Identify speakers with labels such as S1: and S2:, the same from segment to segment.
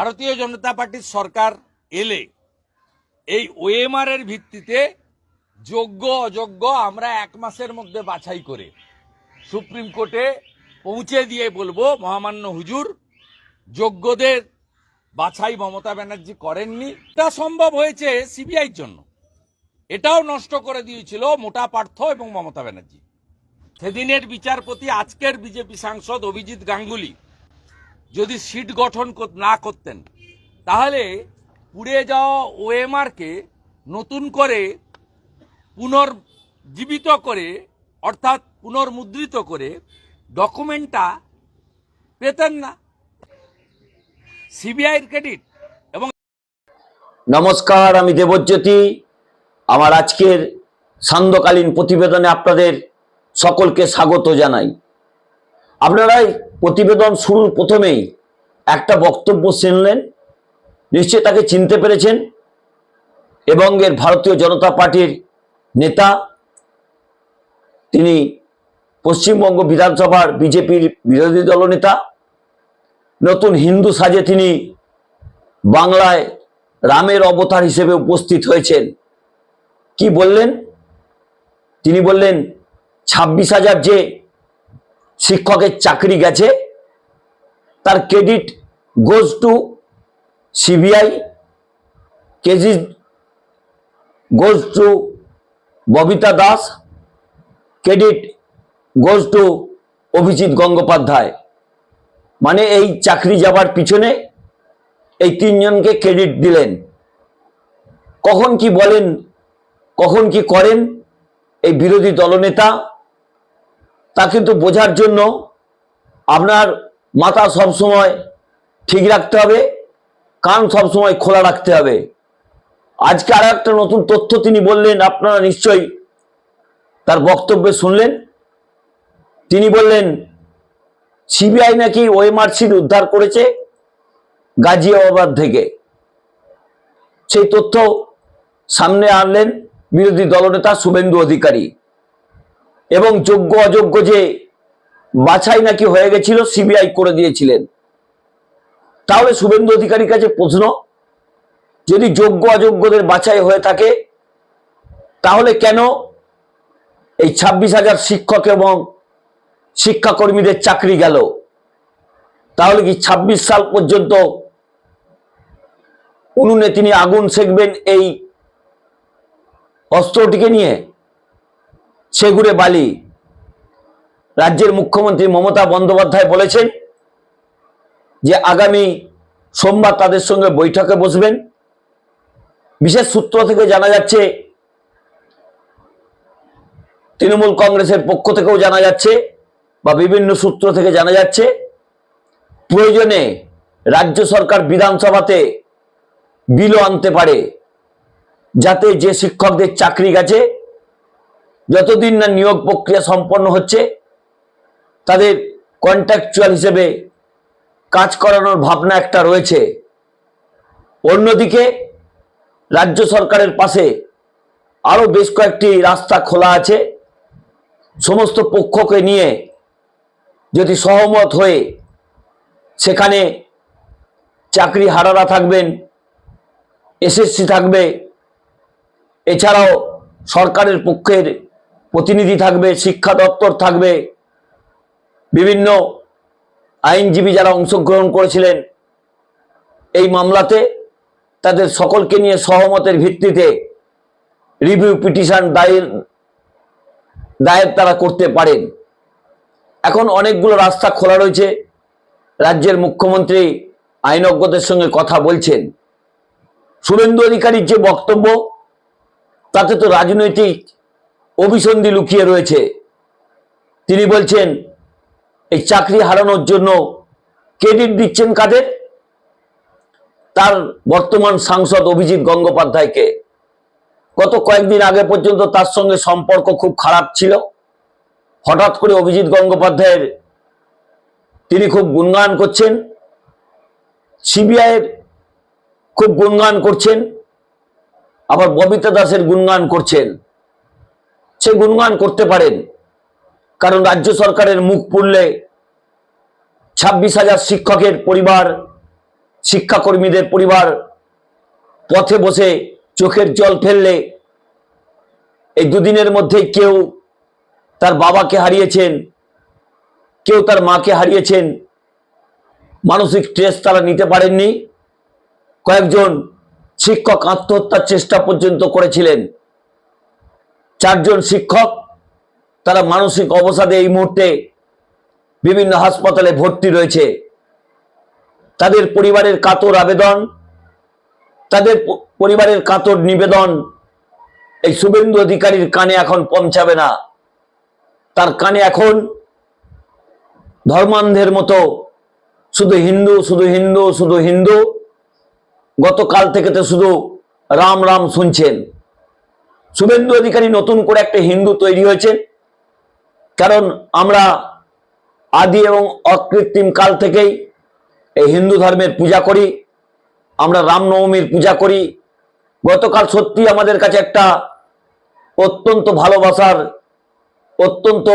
S1: ভারতীয় জনতা পার্টির সরকার এলে এই ওএমআর এর ভিত্তিতে যোগ্য, অযোগ্য আমরা এক মাসের মধ্যে বাছাই করে সুপ্রিম কোর্টে পৌঁছে দিয়ে বলব, মহামান্য হুজুর, যোগ্যদের বাছাই মমতা ব্যানার্জি করেননি। তা সম্ভব হয়েছে সিবিআইর জন্য। এটাও নষ্ট করে দিয়েছিল মোটা পার্থ এবং মমতা ব্যানার্জি। সেদিনের বিচারপতি, আজকের বিজেপি সাংসদ অভিজিৎ গাঙ্গুলি যদি সিট গঠন না করতেন, তাহলে পুড়ে যাওয়া ওএমআরকে নতুন করে পুনর্জীবিত করে, অর্থাৎ পুনর্মুদ্রিত করে ডকুমেন্টটা পেতেন না। সিবিআইয়ের ক্রেডিট এবং
S2: নমস্কার, আমি দেবজ্যোতি। আমার আজকের সান্ধ্যকালীন প্রতিবেদনে আপনাদের সকলকে স্বাগত জানাই। আপনারা এই প্রতিবেদন শুরুর প্রথমেই একটা বক্তব্য শুনলেন নিশ্চয় তাকে চিনতে পেরেছেন, এবং এর ভারতীয় জনতা পার্টির নেতা, তিনি পশ্চিমবঙ্গ বিধানসভার বিজেপির বিরোধী দলনেতা নতুন হিন্দু সাজে তিনি বাংলায় রামের অবতার হিসেবে উপস্থিত হয়েছেন। কি বললেন? তিনি বললেন, ছাব্বিশ হাজার যে শিক্ষকের চাকরি গেছে। তার credit goes to CBI KG goes to Babita Das credit goes to Abhijit Gangopadhyay. মানে এই চাকরি যাবার পিছনে এই তিনজনকে ক্রেডিট দিলেন। কখন কি বলেন, কখন কি করেন, এই বিরোধী দলনেতা তা কিন্তু বোঝার জন্য আপনার মাথা সবসময় ঠিক রাখতে হবে, কান সবসময় খোলা রাখতে হবে। আজকে আর একটা নতুন তথ্য তিনি বললেন, আপনারা নিশ্চয়ই তার বক্তব্যে শুনলেন। তিনি বললেন, সিবিআই নাকি ওএমআর সিট উদ্ধার করেছে গাজিয়াবাদ থেকে। সেই তথ্য সামনে আনলেন বিরোধী দলনেতা শুভেন্দু অধিকারী। এবং যোগ্য অযোগ্য যে বাছাই নাকি হয়ে গেছিল সিবিআই করে দিয়েছিলেন। তাহলে শুভেন্দু অধিকারীর কাছে প্রশ্ন, যদি যোগ্য অযোগ্যদের বাছাই হয়ে থাকে, তাহলে কেন এই ছাব্বিশ হাজার শিক্ষক এবং শিক্ষাকর্মীদের চাকরি গেল? তাহলে কি ২৬ সাল পর্যন্ত উনুনে তিনি আগুন সেকবেন এই অস্ত্রটিকে নিয়ে? সেগুড়ে বালি। রাজ্যের মুখ্যমন্ত্রী মমতা বন্দ্যোপাধ্যায় বলেছেন যে, আগামী সোমবার তাদের সঙ্গে বৈঠকে বসবেন। বিশেষ সূত্র থেকে জানা যাচ্ছে, তৃণমূল কংগ্রেসের পক্ষ থেকেও জানা যাচ্ছে বা বিভিন্ন সূত্র থেকে জানা যাচ্ছে, প্রয়োজনে রাজ্য সরকার বিধানসভাতে বিলও আনতে পারে, যাতে যে শিক্ষকদের চাকরি গেছে যতদিন না নিয়োগ প্রক্রিয়া সম্পন্ন হচ্ছে, তাদের কন্ট্রাকচুয়াল হিসেবে কাজ করানোর ভাবনা একটা রয়েছে। অন্যদিকে, রাজ্য সরকারের পাশে আরও বেশ কয়েকটি রাস্তা খোলা আছে। সমস্ত পক্ষকে নিয়ে যদি সহমত হয়ে সেখানে চাকরি হারারা থাকবেন, এসএসসি থাকবে, এছাড়াও সরকারের পক্ষের প্রতিনিধি থাকবে, শিক্ষা দপ্তর থাকবে, বিভিন্ন আইনজীবী যারা অংশগ্রহণ করেছিলেন এই মামলাতে তাদের সকলকে নিয়ে সহমতের ভিত্তিতে রিভিউ পিটিশন দায়ের দায়ের তারা করতে পারেন। এখন অনেকগুলো রাস্তা খোলা রয়েছে। রাজ্যের মুখ্যমন্ত্রী আইনজ্ঞদের সঙ্গে কথা বলছেন। শুভেন্দু অধিকারীর যে বক্তব্য, তাতে তো রাজনৈতিক অভিসন্ধি লুকিয়ে রয়েছে। তিনি বলছেন, এই চাকরি হারানোর জন্য ক্রেডিট দিচ্ছেন কাদের? তার বর্তমান সাংসদ অভিজিৎ গঙ্গোপাধ্যায়কে। গত কয়েকদিন আগে পর্যন্ত তার সঙ্গে সম্পর্ক খুব খারাপ ছিল। হঠাৎ করে অভিজিৎ গঙ্গোপাধ্যায়ের তিনি খুব গুণগান করছেন। সিবিআইয়ের খুব গুণগান করছেন। আবার ববিতা দাসের গুণগান করছেন। সে গুণগান করতে পারেন। কারণ রাজ্য সরকারের মুখ পুড়লে ছাব্বিশ হাজার শিক্ষকের পরিবার, শিক্ষাকর্মীদের পরিবার পথে বসে চোখের জল ফেললে এই দুদিনের মধ্যে কেউ তার বাবাকে হারিয়েছেন, কেউ তার মাকে হারিয়েছেন, মানসিক স্ট্রেস তারা নিতে পারেননি। কয়েকজন শিক্ষক আত্মহত্যার চেষ্টা পর্যন্ত করেছিলেন। চারজন শিক্ষক, তারা মানসিক অবসাদে এই মুহূর্তে বিভিন্ন হাসপাতালে ভর্তি রয়েছে। তাদের পরিবারের কাতর আবেদন, তাদের পরিবারের কাতর নিবেদন এই শুভেন্দু অধিকারীর কানে এখন পৌঁছাবে না। তার কানে এখন ধর্মান্ধের মতো শুধু হিন্দু শুধু হিন্দু শুধু হিন্দু, গতকাল থেকে তো শুধু রাম রাম শুনছেন। শুভেন্দু অধিকারী নতুন করে একটা হিন্দু তৈরি হয়েছে। কারণ আমরা আদি এবং অকৃত্রিম কাল থেকেই এই হিন্দু ধর্মের পূজা করি, আমরা রামনবমীর পূজা করি। গতকাল সত্যি আমাদের কাছে একটা অত্যন্ত ভালোবাসার, অত্যন্ত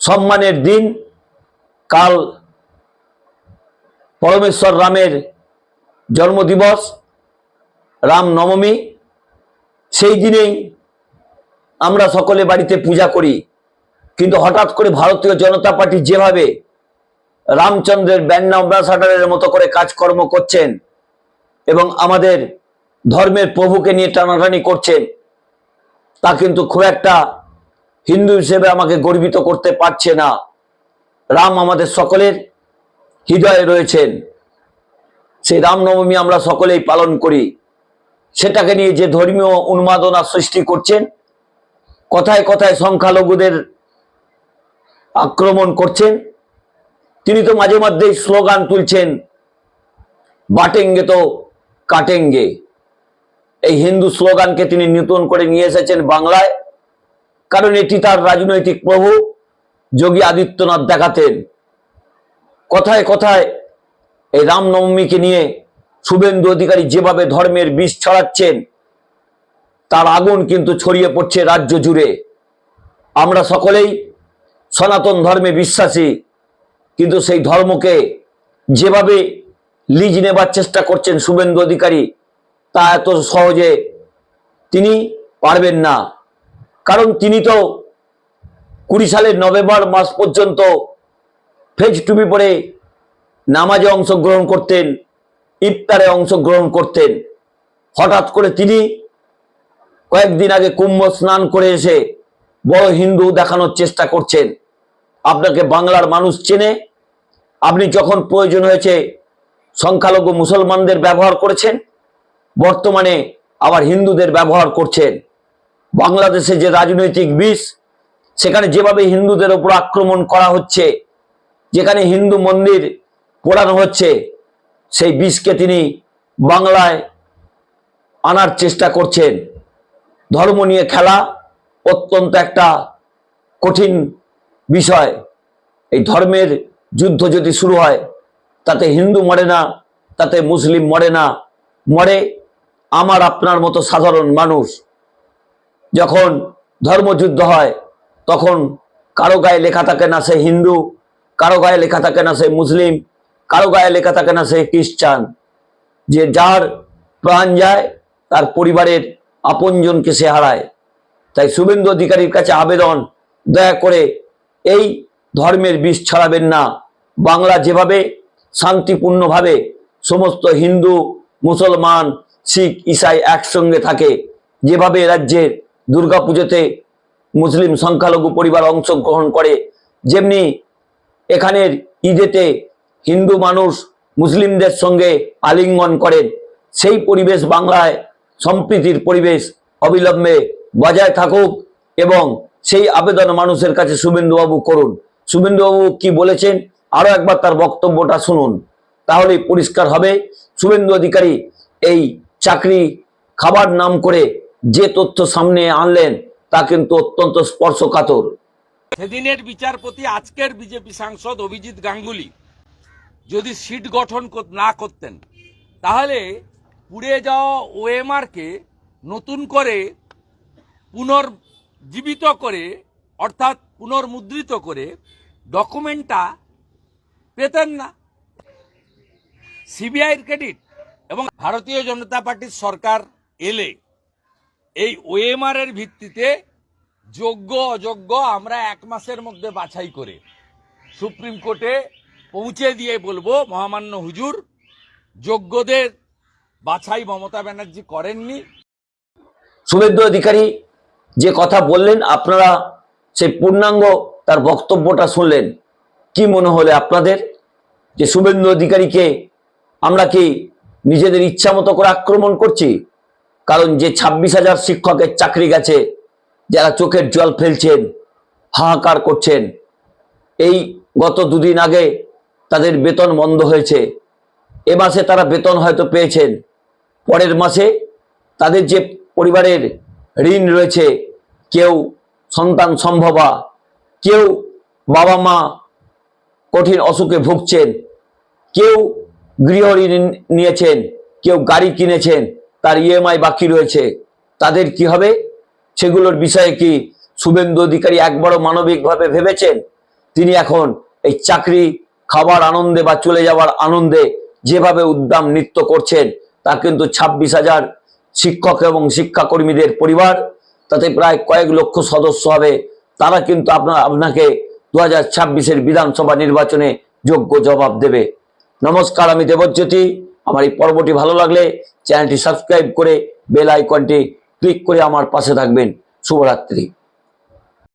S2: সম্মানের দিন। কাল পরমেশ্বর রামের জন্মদিবস, রাম নবমী। সেই দিনেই আমরা সকলে বাড়িতে পূজা করি। কিন্তু হঠাৎ করে ভারতীয় জনতা পার্টি যেভাবে রামচন্দ্রের ব্যান্ড অ্যাম্বাসাডারের মতো করে কাজকর্ম করছেন এবং আমাদের ধর্মের প্রভুকে নিয়ে টানাটানি করছেন, তা কিন্তু খুব একটা হিন্দু হিসেবে আমাকে গর্বিত করতে পারছে না। রাম আমাদের সকলের হৃদয়ে রয়েছেন। সেই রামনবমী আমরা সকলেই পালন করি। সেটাকে নিয়ে যে ধর্মীয় উন্মাদনা সৃষ্টি করছেন, কথায় কথায় সংখ্যালঘুদের আক্রমণ করছেন, তিনি তো মাঝে মধ্যেই স্লোগান তুলছেন, বাটেঙ্গে তো কাটেঙ্গে। এই হিন্দু স্লোগানকে তিনি নতুন করে নিয়ে এসেছেন বাংলায়, কারণ এটি তার রাজনৈতিক প্রভু যোগী আদিত্যনাথ দেখাতেন। কথায় কথায় এই রামনবমীকে নিয়ে শুভেন্দু অধিকারী যেভাবে ধর্মের বিষ ছড়াচ্ছেন, তার আগুন কিন্তু ছড়িয়ে পড়ছে রাজ্য জুড়ে। আমরা সকলেই সনাতন ধর্মে বিশ্বাসী, কিন্তু সেই ধর্মকে যেভাবে লিজ নেবার চেষ্টা করছেন শুভেন্দু অধিকারী, তা এত সহজে তিনি পারবেন না। কারণ তিনি তো কুড়ি সালের নভেম্বর মাস পর্যন্ত ফেজ টুপি পরে নামাজে অংশগ্রহণ করতেন। ইফতারে অংশগ্রহণ করতেন। হঠাৎ করে তিনি কয়েকদিন আগে কুম্ভ স্নান করে এসে বড় হিন্দু দেখানোর চেষ্টা করছেন। আপনাকে বাংলার মানুষ চেনে। আপনি যখন প্রয়োজন হয়েছে সংখ্যালঘু মুসলমানদের ব্যবহার করেছেন, বর্তমানে আবার হিন্দুদের ব্যবহার করছেন। বাংলাদেশে যে রাজনৈতিক বিষ, সেখানে যেভাবে হিন্দুদের ওপর আক্রমণ করা হচ্ছে, যেখানে হিন্দু মন্দির পোড়ানো হচ্ছে সেই বিষকে তিনি বাংলায় আনার চেষ্টা করছেন। ধর্ম নিয়ে খেলা অত্যন্ত একটা কঠিন বিষয়। এই ধর্মের যুদ্ধ যদি শুরু হয়, তাতে হিন্দু মরে না, তাতে মুসলিম মরে না, মরে আমার আপনার মতো সাধারণ মানুষ। যখন ধর্মযুদ্ধ হয়, তখন কারও গায়ে লেখা থাকে না সে হিন্দু, কারও গায়ে লেখা থাকে না সে মুসলিম কারও গায়ে লেখা থাকে না সে খ্রিস্টান, যে যার প্রাণ যায় তার পরিবারের আপনজনকে সে হারায়। তাই শুভেন্দু অধিকারীর কাছে আবেদন, দয়া করে এই ধর্মের বিষ ছড়াবেন না। বাংলা যেভাবে শান্তিপূর্ণভাবে সমস্ত হিন্দু, মুসলমান, শিখ, ইসাই একসঙ্গে থাকে, যেভাবে রাজ্যের দুর্গাপুজোতে মুসলিম সংখ্যালঘু পরিবার অংশগ্রহণ করে, যেমনি এখানের ঈদেতে হিন্দু মানুষ মুসলিমদের সঙ্গে আলিঙ্গন করেন। সেই পরিবেশ বাংলায় সম্প্রীতির পরিবেশ অবিলম্বে বজায় থাকুক এবং সেই আবেদন মানুষের কাছে শুভেন্দুবাবু করুন। শুভেন্দুবাবু কি বলেছেন? আরও একবার তার বক্তব্যটা শুনুন। তাহলেই পরিষ্কার হবে। শুভেন্দু অধিকারী এই চাকরি খাবার নাম করে যে তথ্য সামনে আনলেন তা কিন্তু অত্যন্ত স্পর্শকাতর।
S1: সেদিনের বিচারপতি আজকের বিজেপি সাংসদ অভিজিৎ গাঙ্গুলি। যদি সিট গঠন না করতেন, তাহলে পুড়ে যাওয়া ওএমআরকে নতুন করে পুনর্জীবিত করে, অর্থাৎ পুনর্মুদ্রিত করে ডকুমেন্টটা পেতেন না। সিবিআইয়ের ক্রেডিট এবং ভারতীয় জনতা পার্টির সরকার এলে এই ওএমআর এর ভিত্তিতে যোগ্য অযোগ্য আমরা এক মাসের মধ্যে বাছাই করে সুপ্রিম কোর্টে পৌঁছে দিয়ে বলব, মহামান্য হুজুর, যোগ্যদের বাছাই মমতা ব্যানার্জি করেননি।
S2: শুভেন্দু অধিকারী যে কথা বললেন, আপনারা সেই পূর্ণাঙ্গ তার বক্তব্যটা শুনলেন। কি মনে হলে আপনাদের? যে শুভেন্দু অধিকারীকে আমরা কি নিজেদের ইচ্ছা মতো করে আক্রমণ করছি? কারণ যে ছাব্বিশ হাজার শিক্ষকের চাকরি গেছে, যারা চোখের জল ফেলছেন, হাহাকার করছেন, এই গত দুদিন আগে তাদের বেতন বন্ধ হয়েছে। এ মাসে তারা বেতন হয়তো পেয়েছেন। পরের মাসে তাদের যে পরিবারের ঋণ রয়েছে, কেউ সন্তান সম্ভবা, কেউ বাবা মা কঠিন অসুখে ভুগছেন, কেউ গৃহ ঋণ নিয়েছেন, কেউ গাড়ি কিনেছেন, তার ইএমআই বাকি রয়েছে। তাদের কি হবে? সেগুলোর বিষয়ে কি শুভেন্দু অধিকারী একবারও মানবিকভাবে ভেবেছেন? তিনি এখন এই চাকরি খাবার আনন্দে বা চলে যাওয়ার আনন্দে যেভাবে উদ্দাম নৃত্য করছেন, তা কিন্তু ছাব্বিশ হাজার শিক্ষক এবং শিক্ষাকর্মীদের পরিবার, তাতে প্রায় কয়েক লক্ষ সদস্য হবে। তারা কিন্তু আপনার, আপনাকে দু হাজার ছাব্বিশের বিধানসভা নির্বাচনে যোগ্য জবাব দেবে। নমস্কার, আমি দেবজ্যোতি। আমার এই পর্বটি ভালো লাগলে চ্যানেলটি সাবস্ক্রাইব করে বেল আইকনটি ক্লিক করে আমার পাশে থাকবেন। শুভরাত্রি।